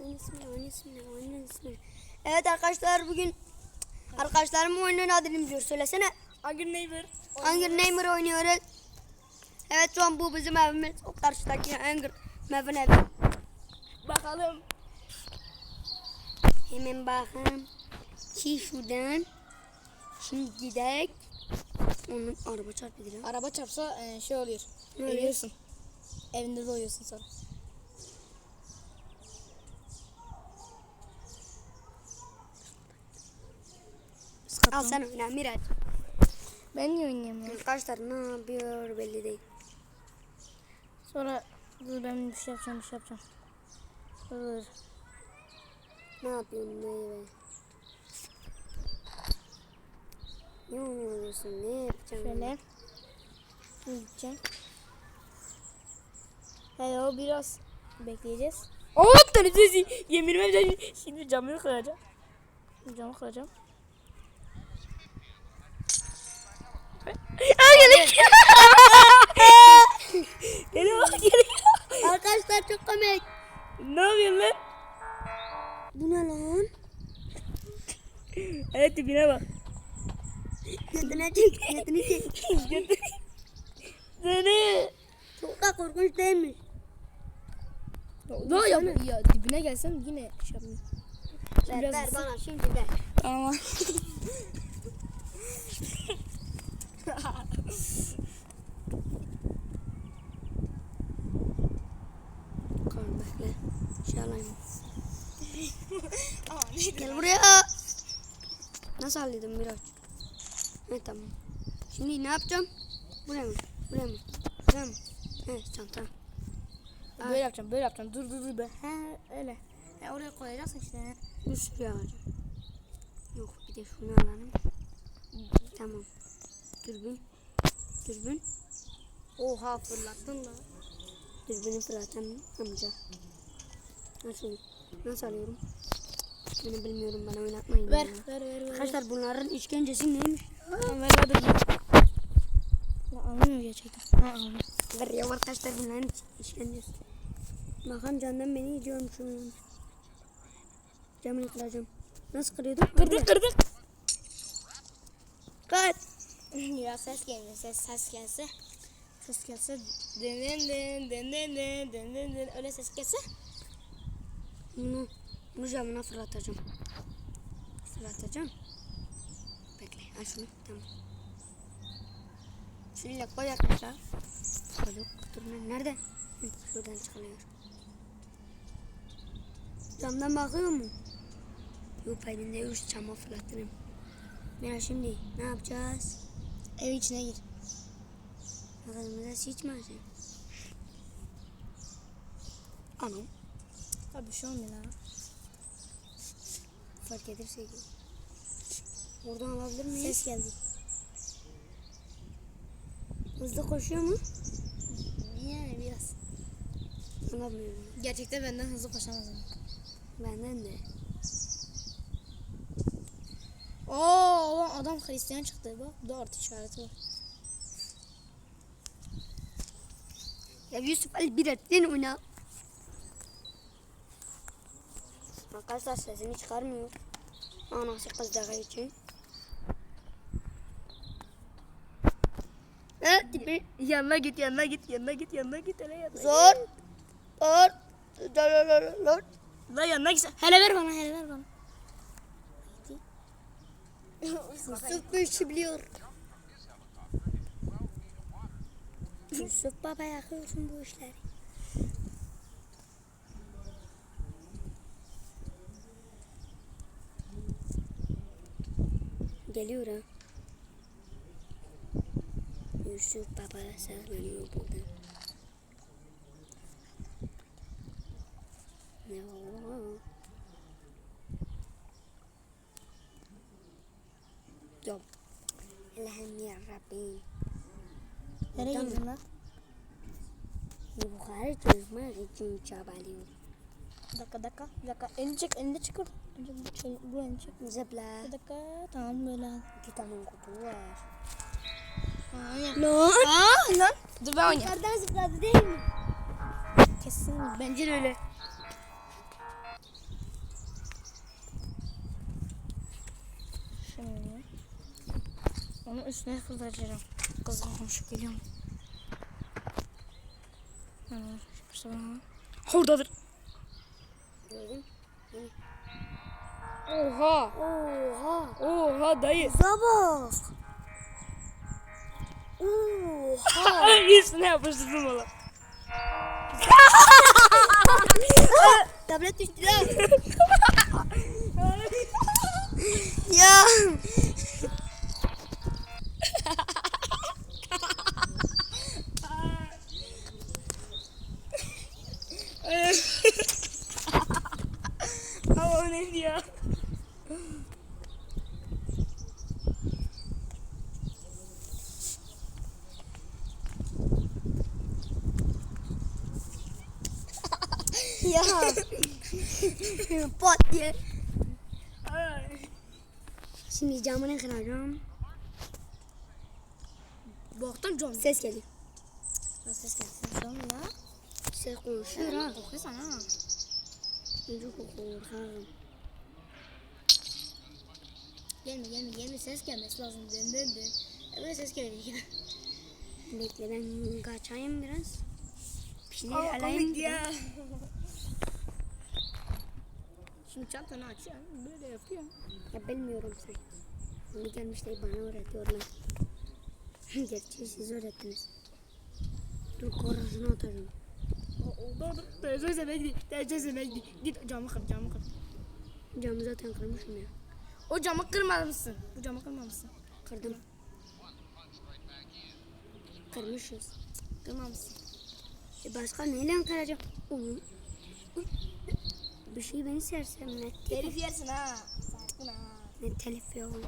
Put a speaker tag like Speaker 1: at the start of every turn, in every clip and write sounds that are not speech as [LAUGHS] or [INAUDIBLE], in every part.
Speaker 1: Oyun ismi, oyun ismi, oyun ismi. Evet arkadaşlar bugün arkadaşlarım oyunun adını biliyor. Söylesene.
Speaker 2: Angry Neighbor.
Speaker 1: Angry Neighbor oynuyoruz. Evet şu an bu bizim evimiz. O karşıdaki Angry Mevin evi.
Speaker 2: Bakalım.
Speaker 1: Hemen bakın. Ki şuradan. Şimdi gidelim. Onun araba çarptı lan.
Speaker 2: Araba çarpsa e, şey oluyor. Ölüyorsun. Evinde doğuyorsun sonra.
Speaker 1: Al sen oyna Miraç.
Speaker 2: Ben niye oynayamıyorum?
Speaker 1: Arkadaşlar ne yapıyor belli değil.
Speaker 2: Sonra dur ben bir şey yapacağım bir şey yapacağım. Dur.
Speaker 1: Ne yapıyorsun be? Ne oynuyorsun ne yapacaksın?
Speaker 2: Şöyle. Gideceğim. Hello biraz bekleyeceğiz. Oo tane sesi. Yeminime şimdi camını kıracağım. Camı kıracağım. Aa geliyor. [LAUGHS] geliyor geliyor.
Speaker 1: Arkadaşlar çok komik.
Speaker 2: Ne yapıyorsun lan?
Speaker 1: Bu ne lan?
Speaker 2: Evet dibine bak.
Speaker 1: Götüne çek, götüne çek.
Speaker 2: Seni.
Speaker 1: Çok da korkunç değilmiş.
Speaker 2: Ne ya, ya dibine gelsen yine şey yapayım.
Speaker 1: Ver, ver bana şimdi ver.
Speaker 2: Tamam. [LAUGHS]
Speaker 1: Kalın bekle. Şey alayım. Gel buraya. Nasıl halledim Miraç? Evet tamam. Şimdi ne yapacağım? Buraya mı? Buraya mı? Buraya mı? Evet çanta.
Speaker 2: böyle yapacağım, böyle yapacağım. Dur dur dur be. He öyle. He oraya koyacaksın işte.
Speaker 1: Bir sürü alacağım. Yok bir de şunu alalım. Tamam. Dürbün. Dürbün.
Speaker 2: Oha fırlattın lan.
Speaker 1: Dürbünü fırlatan amca. Nasıl? Nasıl alıyorum? Beni bilmiyorum bana oynatmayın.
Speaker 2: Ver, ver, ver, ver.
Speaker 1: Arkadaşlar bunların işkencesi neymiş?
Speaker 2: Ver hadi. Ya anlamıyor gerçekten. Ha.
Speaker 1: Ver ya arkadaşlar bunların iş- işkencesi. Bakın candan beni yiyorum şu an. Camını kıracağım. Nasıl kırıyordum?
Speaker 2: Kırdık kırdık.
Speaker 1: Kaç.
Speaker 2: Ya ses gelmiyor, ses ses gelse. Ses gelse den den den den den den den den den öyle ses gelse.
Speaker 1: Bunu, bunu camına fırlatacağım. Fırlatacağım. Bekle al şunu tamam. Şöyle koy arkadaşlar. Koyduk. Dur lan, nerede? Hı, şuradan çıkılıyor. Camdan bakıyor mu? Yok elinde üç cama fırlattım. Ben şimdi ne yapacağız?
Speaker 2: Ev içine gir.
Speaker 1: Ağzımıza sıçmasın. Anam.
Speaker 2: Abi bir şey olmuyor lan.
Speaker 1: Fark ederse ki. Oradan alabilir miyiz?
Speaker 2: Ses geldi.
Speaker 1: Hızlı koşuyor mu?
Speaker 2: Yani biraz.
Speaker 1: Anlamıyorum.
Speaker 2: Gerçekten benden hızlı koşamaz ama.
Speaker 1: Benden de.
Speaker 2: Oo lan adam Hristiyan çıktı bak. Bu da artı işareti var.
Speaker 1: Ya Yusuf Ali bir ettin oyna. Arkadaşlar sesini çıkarmıyor. Anası kızdığı için. Evet tipi.
Speaker 2: Yanına git, yanına git, yanına git, yanına git, hele yanına
Speaker 1: Zor. Zor. Zor. Zor. Zor.
Speaker 2: La yanına git. Hele ver bana, hele ver bana.
Speaker 1: Yusuf işi biliyor. Yusuf baba yakıyorsun bu işleri. Geliyor ha. Yusuf baba saklanıyor burada. Ne o? Rabbi.
Speaker 2: Nereye girdin lan?
Speaker 1: Yukarı çözmek için çabalıyorum.
Speaker 2: Bir dakika dakika bir dakika elini çek. Şey, bu elini çek.
Speaker 1: Zıpla.
Speaker 2: Bir dakika tamam böyle.
Speaker 1: İki tane kutu var. Lan.
Speaker 2: Aa, ah, lan. Dur ben oynayayım.
Speaker 1: Yukarıdan değil mi?
Speaker 2: Kesin bence de öyle. Şimdi. Onun üstüne fırlatacağım. Geliyorum. Evet, işte bana. Oradadır.
Speaker 1: Gördün?
Speaker 2: Oha.
Speaker 1: Oha.
Speaker 2: Oha dayı.
Speaker 1: Uza bak. Oha. [LAUGHS]
Speaker 2: Üstüne yapıştırdım onu. [LAUGHS]
Speaker 1: Tablet düştü lan. [LAUGHS] ya.
Speaker 2: Neydi ya?
Speaker 1: ya. Pat diye. Şimdi camını kıracağım.
Speaker 2: Baktım John.
Speaker 1: Ses geliyor.
Speaker 2: Nasıl ses gelsin John ya?
Speaker 1: Ses konuşuyor ha.
Speaker 2: Kokuyorsan ha.
Speaker 1: Önce kokuyor. Ha.
Speaker 2: Gelme gelme gelme ses gelmesi lazım. Dön dön dön. Böyle ses geliyor.
Speaker 1: Bekle ben kaçayım biraz. Bir şeyler
Speaker 2: Aa,
Speaker 1: alayım.
Speaker 2: ya. [LAUGHS] Şimdi çantanı açıyorsun. Böyle yapıyorsun.
Speaker 1: Ya bilmiyorum sen. Onu gelmişler bana öğretiyorlar. [LAUGHS] Gerçi siz öğrettiniz. Dur korasını atarım.
Speaker 2: Oldu oldu. Televizyon izlemeye gidin. Televizyon izlemeye gidin. Git camı kır camı kır.
Speaker 1: Camı zaten kırmışım ya.
Speaker 2: O camı kırmamışsın. Bu camı kırmamışsın.
Speaker 1: Kırdım. Kırmışız.
Speaker 2: Kırmamışsın.
Speaker 1: E başka neyle kıracağım? Oğlum. Bir şey beni sersemlet.
Speaker 2: Telif yersin ha. Sakın ha.
Speaker 1: Ne telif ya oğlum.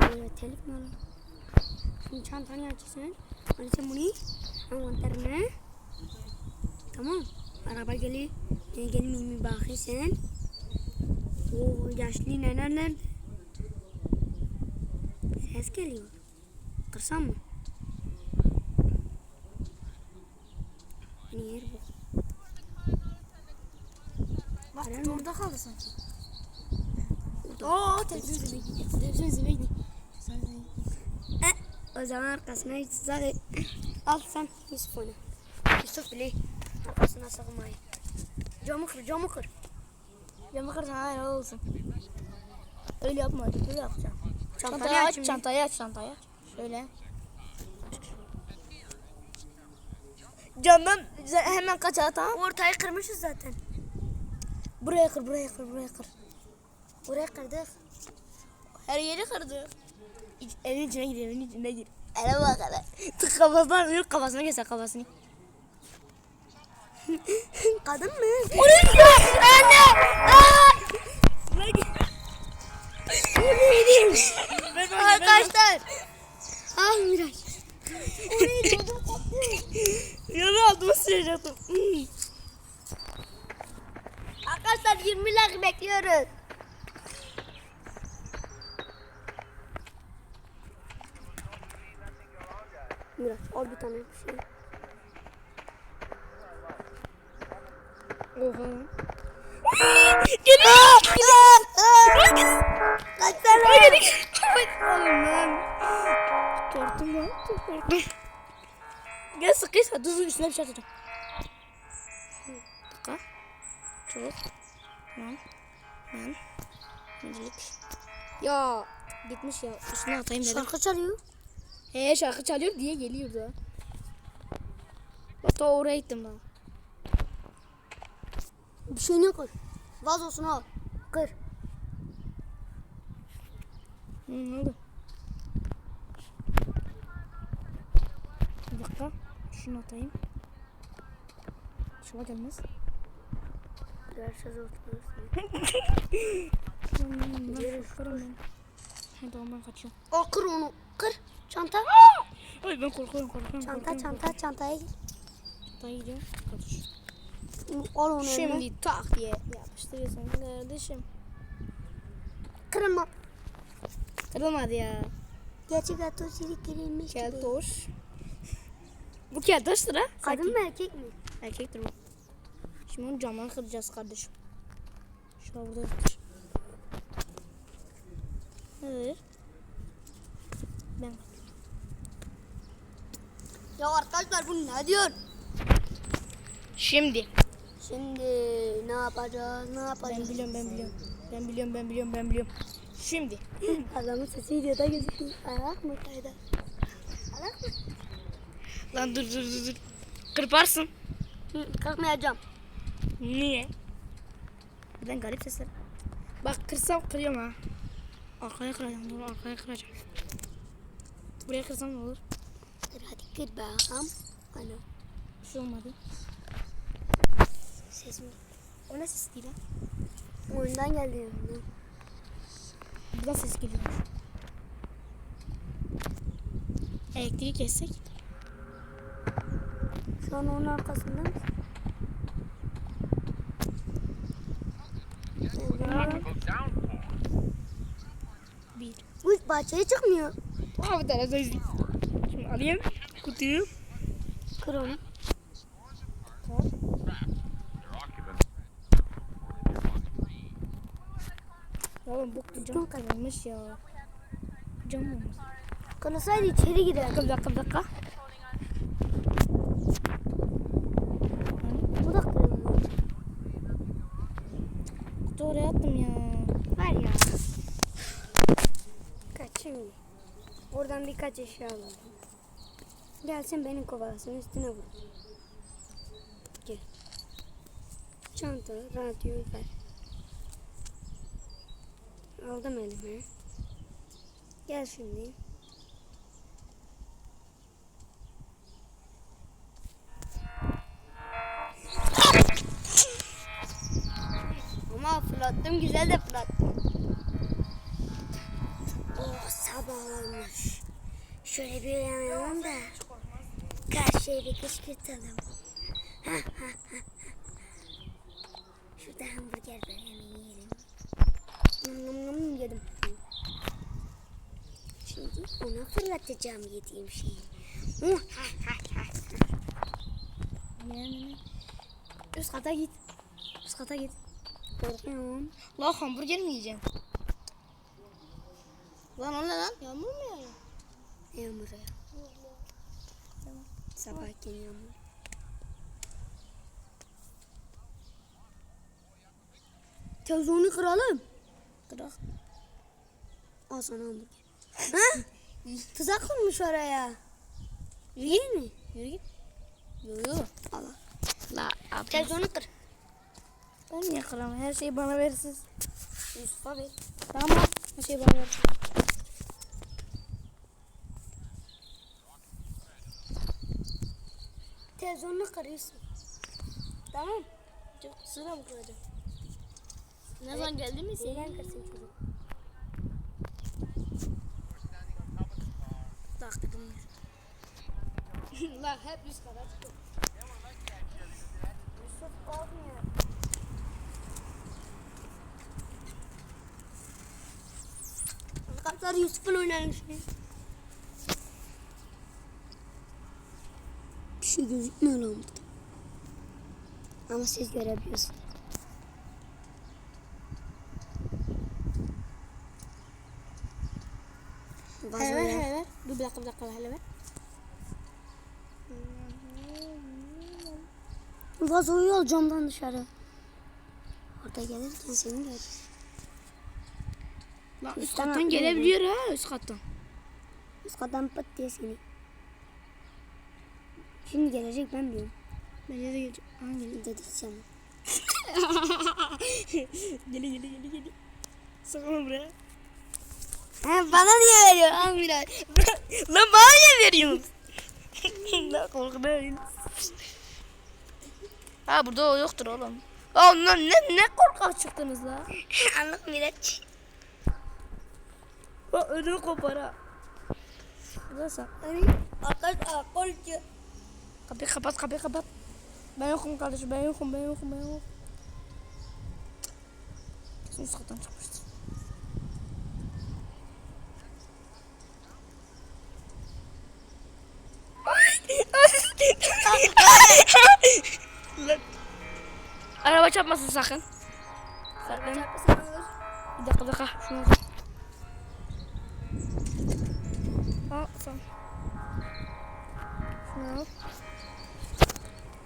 Speaker 1: Böyle telif mi oğlum? Şimdi çantanı açacaksın. Hani sen bunu envanterine. Tamam. Araba geliyor. Ne gelmeyeyim mi bakıyorsun. O yaşlı neler nerede? Ses geliyor. Kırsam mı? Hani yer bu.
Speaker 2: Bak
Speaker 1: mı?
Speaker 2: orada kaldı sanki.
Speaker 1: Orada.
Speaker 2: Oo televizyon gidin. Televizyon izlemeye gidin.
Speaker 1: Eh, O zaman arkasına hiç zaten al sen Yusuf onu. Yusuf bile arkasına sığmayı. Camı kır, camı kır.
Speaker 2: Camı kırsan hayır olsun. Öyle yapma. Böyle yapacağım.
Speaker 1: Çantayı
Speaker 2: Çantayı
Speaker 1: aç
Speaker 2: aç, çantayı aç, çantayı. Şöyle. Camdan hemen kaçar tamam.
Speaker 1: Ortayı kırmışız zaten.
Speaker 2: Buraya kır, buraya kır, buraya kır.
Speaker 1: Buraya kırdık.
Speaker 2: Her yeri kırdı. İç, evin içine gir, evin içine gir. Hele bak hele. Tık kafasından yürü kafasına göster kafasını.
Speaker 1: Kadın mı?
Speaker 2: Anne! Arkadaşlar.
Speaker 1: Ah Miraç.
Speaker 2: Yana altıma sıçrayacaktım.
Speaker 1: Arkadaşlar 20 like bekliyoruz. Miraç al bir tane bir şey.
Speaker 2: Oha.
Speaker 1: Kaçsana.
Speaker 2: Oğlum lan. Korktum lan. Korktum. Gel sıkıysa tuzun üstüne bir şey atacağım. Dakika. Çok. Lan. Lan. Şimdilik. Ya gitmiş ya. Üstüne atayım dedim.
Speaker 1: Şarkı çalıyor.
Speaker 2: He şarkı çalıyor diye geliyordu. Bak ta oraya gittim ben.
Speaker 1: Bir şeyini kır. Vazosunu al. Kır.
Speaker 2: Hı, ne oldu? Bir dakika. Şunu atayım. İnşallah gelmez.
Speaker 1: Oturuyorsun.
Speaker 2: Ben korkarım ben. Hadi ondan kaçıyorum.
Speaker 1: Al kır onu. Kır. Çanta.
Speaker 2: Ay ben korkuyorum korkuyorum.
Speaker 1: Çanta
Speaker 2: korkuyorum,
Speaker 1: çanta çantaya gir.
Speaker 2: Çantaya gidiyorum. Kaç.
Speaker 1: Al onu.
Speaker 2: Şimdi tak diye yapıştırıyorsun kardeşim.
Speaker 1: Kırma.
Speaker 2: Kırılmadı ya.
Speaker 1: Gerçek atosiri kırılmış gibi.
Speaker 2: Keltoş. Bu keltoştur ha.
Speaker 1: Kadın mı erkek mi?
Speaker 2: Erkektir bu. Şimdi onun camını kıracağız kardeşim. Şu an burada. Evet. Ben
Speaker 1: Ya arkadaşlar bu ne diyor?
Speaker 2: Şimdi.
Speaker 1: Şimdi ne yapacağız? Ne
Speaker 2: Ben
Speaker 1: yapacağız?
Speaker 2: biliyorum ben biliyorum. Ben biliyorum ben biliyorum ben biliyorum. Şimdi. [CLEARS THROAT]
Speaker 1: Adamın sesi videoda gözüküyor. Ayak mı kayda? Ayak mı?
Speaker 2: Lan dur dur dur dur. Kırparsın.
Speaker 1: Hı, kalkmayacağım.
Speaker 2: Niye? Birden garip sesler. Bak kırsam kırıyorum ha. Arkaya kıracağım dur arkaya kıracağım. Buraya kırsam ne olur?
Speaker 1: Dur hadi gir bakalım. Ana
Speaker 2: Bir şey olmadı.
Speaker 1: ses mi?
Speaker 2: O ne ses değil ha?
Speaker 1: Oyundan geldi yanımdan.
Speaker 2: Buradan ses geliyor. Elektriği kessek.
Speaker 1: Şu an onun arkasında?
Speaker 2: Bir.
Speaker 1: Bu bahçeye çıkmıyor.
Speaker 2: Tane ses. Şimdi alayım kutuyu.
Speaker 1: Kır onu.
Speaker 2: Oğlum bu cam kazanmış ya. Cam olmuş.
Speaker 1: Kırılsaydı içeri girer.
Speaker 2: Bir dakika bir dakika.
Speaker 1: Bu da kırılmıyor.
Speaker 2: Kutu oraya attım ya.
Speaker 1: Var ya. Kaç şimdi. Oradan birkaç eşya alalım. Gelsin beni kovalasın üstüne vur. Gel. Çanta, radyo ver. Aldım elime. Gel şimdi. Ama fırlattım güzel de fırlattım. Oh sabah olmuş. Şöyle bir uyanalım da karşıya bir kışkırtalım. Şurada hamburger var hemen yiyelim. Nom nom yedim. Şimdi ona fırlatacağım yediğim şeyi.
Speaker 2: Üst kata git. Üst kata git.
Speaker 1: Korkuyorum.
Speaker 2: Lan hamburger mi yiyeceksin? Lan o ne lan? Yağmur mu yağıyor?
Speaker 1: Yağmur ya. Sabahken yağmur. Televizyonu kıralım.
Speaker 2: Kırak.
Speaker 1: Al sana hamburger. ha? Tuzak kurmuş oraya. Değil mi?
Speaker 2: Yürü git. Yo yo.
Speaker 1: Al al.
Speaker 2: La abi.
Speaker 1: Televizyonu kır.
Speaker 2: Ben niye kıramam? Her şeyi bana verirsiniz.
Speaker 1: Yusuf'a ver.
Speaker 2: Tamam. Her şeyi bana ver.
Speaker 1: Televizyonu kır Yusuf. Tamam.
Speaker 2: Çok sıra mı kıracağım? Ne zaman geldi mi sen?
Speaker 1: Zeynep kırsın çocuk.
Speaker 2: Taktım. La hep üst kata çıkıyor.
Speaker 1: Yusuf kalkmıyor. Arkadaşlar Yusuf'un oynanışı. Bir şey gözükmüyor lan burada. Ama siz görebiliyorsunuz.
Speaker 2: Hele ver
Speaker 1: Vazoya.
Speaker 2: hele ver. Dur bir dakika bir dakika hele ver.
Speaker 1: Vazoyu al camdan dışarı. Orada gelirken seni görürüz.
Speaker 2: La üst kattan gelebiliyor ha üst kattan.
Speaker 1: Üst kattan pıt diye seni. Şimdi gelecek ben biliyorum.
Speaker 2: Bence de gelecek. Aha geliyor.
Speaker 1: Dedik sana. [LAUGHS]
Speaker 2: Geli geli geli geli. Sakın buraya.
Speaker 1: He, bana niye veriyor al biraz.
Speaker 2: Lan bana niye veriyorsun? [LAUGHS] Lan korkuyorum. Ha burada o yoktur oğlum. Oğlum lan ne, ne korkak çıktınız la. [LAUGHS]
Speaker 1: Anlık Miraç.
Speaker 2: Bak ödümü kopar ha.
Speaker 1: Hani arkadaşlar korkuyor.
Speaker 2: Kapıyı kapat kapıyı kapat. Ben yokum kardeşim ben yokum ben yokum ben yokum. Kesin kattan çıkmıştır. Lan. Araba çarpmasın sakın. Sakın. Bir dakika dakika. Şunu al. Sen. Şunu al.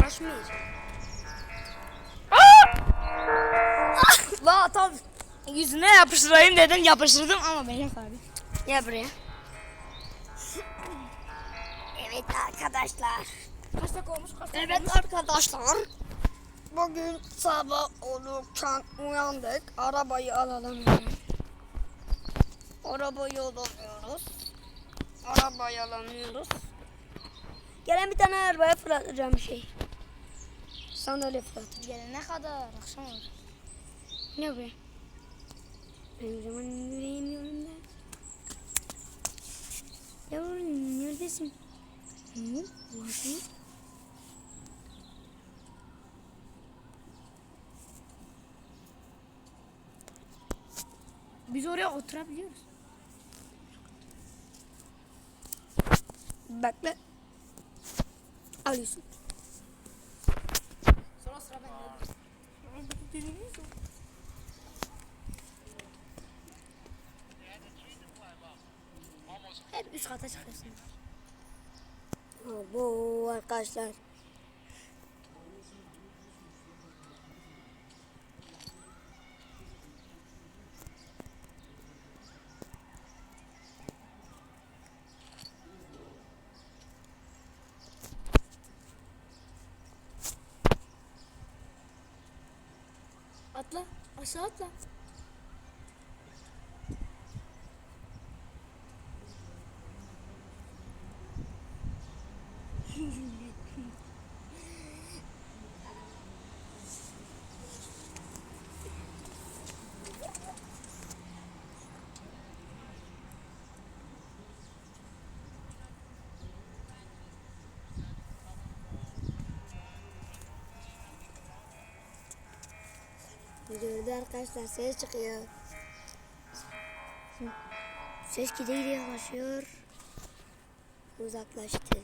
Speaker 1: Kaşmir.
Speaker 2: La tam yüzüne yapıştırayım dedim yapıştırdım ama benim abi.
Speaker 1: Gel buraya. Evet arkadaşlar.
Speaker 2: Kaç dakika olmuş kaç
Speaker 1: Evet arkadaşlar. Bugün sabah olurken uyandık. Arabayı alalım. Arabayı alamıyoruz. Arabayı alamıyoruz. Gelen bir tane arabaya fırlatacağım bir şey. Sandalye fırlatacağım.
Speaker 2: Gelene kadar akşam olur.
Speaker 1: Ne be? Benim zaman yüreğim yolunda. Yavrum neredesin? Hı? Neredesin?
Speaker 2: Biz oraya oturabiliyoruz.
Speaker 1: Bekle. Alıyorsun.
Speaker 2: Sonra sıra bende. Hep üst kata çıkıyorsun.
Speaker 1: Bu arkadaşlar.
Speaker 2: солнца
Speaker 1: Gördü arkadaşlar ses çıkıyor. Ses gide gide yaklaşıyor. Uzaklaştı.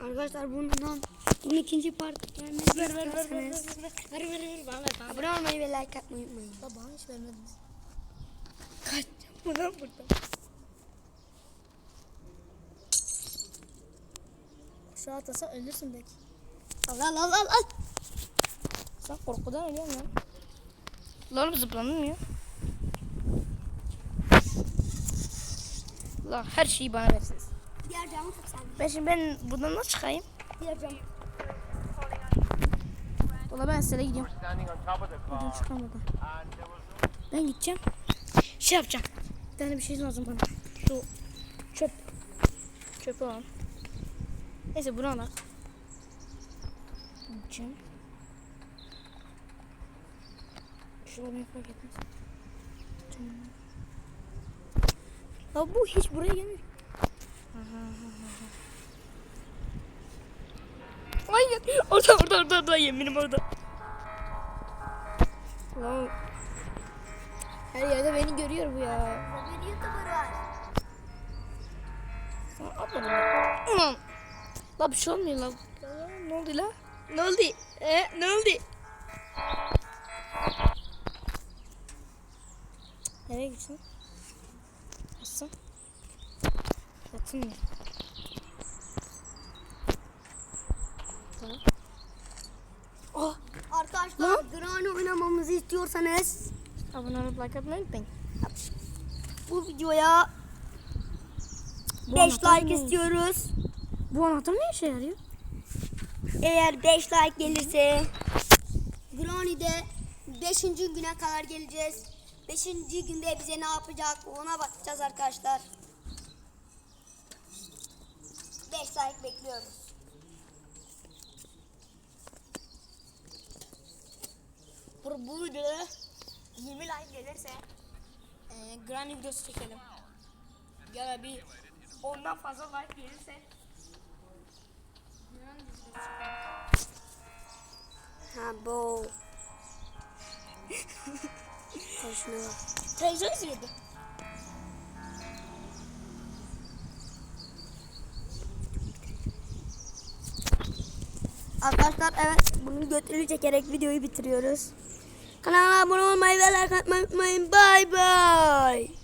Speaker 1: Arkadaşlar bundan bunun ikinci part gelmesi
Speaker 2: Ver ver ver ver ver ver ver ver ver bana bana
Speaker 1: abone olmayı ve like atmayı unutmayın.
Speaker 2: La bana hiç vermediniz.
Speaker 1: Kaç buradan buradan.
Speaker 2: Aşağı atlasa ölürsün belki.
Speaker 1: Al al al al al.
Speaker 2: Sen korkudan ölüyorsun lan. Lan oğlum zıplandın mı ya? La her şeyi bana versiniz.
Speaker 1: Diğer camı tut sen.
Speaker 2: Ben şimdi ben buradan nasıl çıkayım?
Speaker 1: Diğer camı.
Speaker 2: Valla ben size gidiyorum. Buradan çıkamadım. Ben gideceğim. Şey yapacağım. Bir tane bir şey lazım bana. Şu çöp. Çöpü al. Neyse bunu al. Gideceğim. Şunu beni fark etmez. Ya bu hiç buraya gelmiyor. Hayır. Orada orada orada orada yeminim orada. Lan her yerde beni görüyor bu ya. La bir şey olmuyor la. La, Ne oldu la? Ne oldu? E, ne oldu? Nereye gitsin? Yatsın. Yatsın mı? Tamam. Oh,
Speaker 1: Arkadaşlar Granny oynamamızı istiyorsanız
Speaker 2: abone olup like atmayı unutmayın.
Speaker 1: bu videoya
Speaker 2: Bu
Speaker 1: 5
Speaker 2: anahtar
Speaker 1: like istiyoruz.
Speaker 2: Bu anahtar ne işe yarıyor?
Speaker 1: Eğer 5 like gelirse Granny'de 5. güne kadar geleceğiz. 5. günde bize ne yapacak ona bakacağız arkadaşlar. 5 like bekliyoruz.
Speaker 2: Bu, bu videoda 20 like gelirse e, Granny videosu çekelim. Ya da bir ondan fazla like gelirse.
Speaker 1: Ha bu. Hoşuna bak.
Speaker 2: Televizyon.
Speaker 1: Arkadaşlar evet bunun götünü çekerek videoyu bitiriyoruz. Kanala abone olmayı ve like atmayı unutmayın. Bay bay.